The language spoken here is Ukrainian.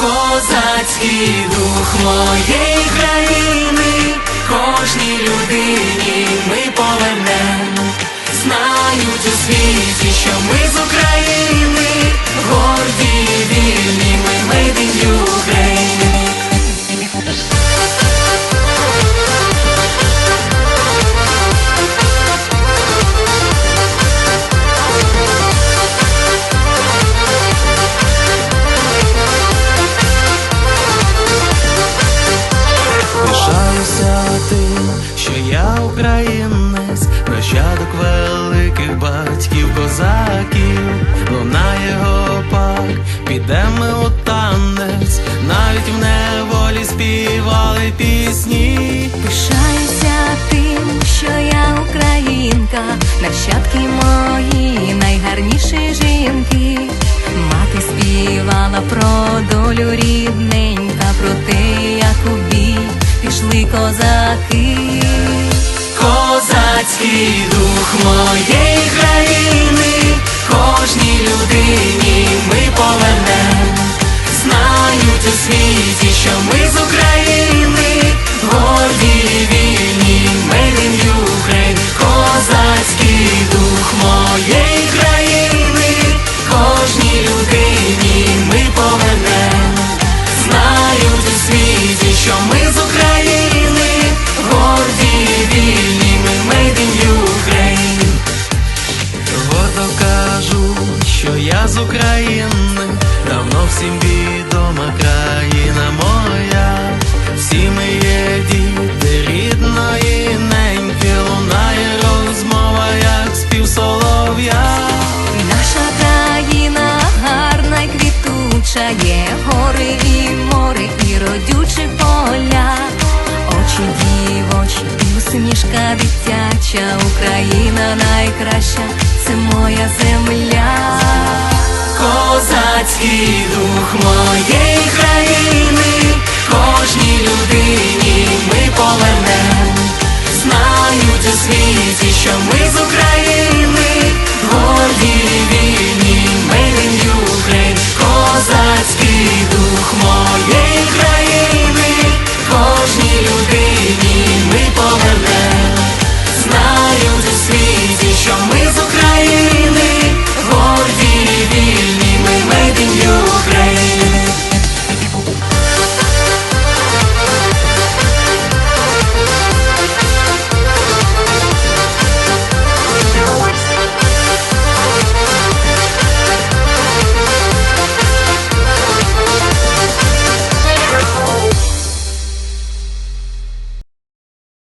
Козацький дух моєї країни, кожній людині ми повернем. Знають у світі, що ми з України, горді і вільні, ми made що я українець, нащадок великих батьків козаків, лунає гопак, підемо у танець, навіть в неволі співали пісні. Пишаюся тим, що я українка, нащадки мої найгарніші жінки. Мати співала про долю рідненька, козаки. Козацький дух моєї країни, кожній людині ми повернем. Знають у світі, що ми з України, дитяча, Україна найкраща, це моя земля. Козацький дух моєї країни, кожній людині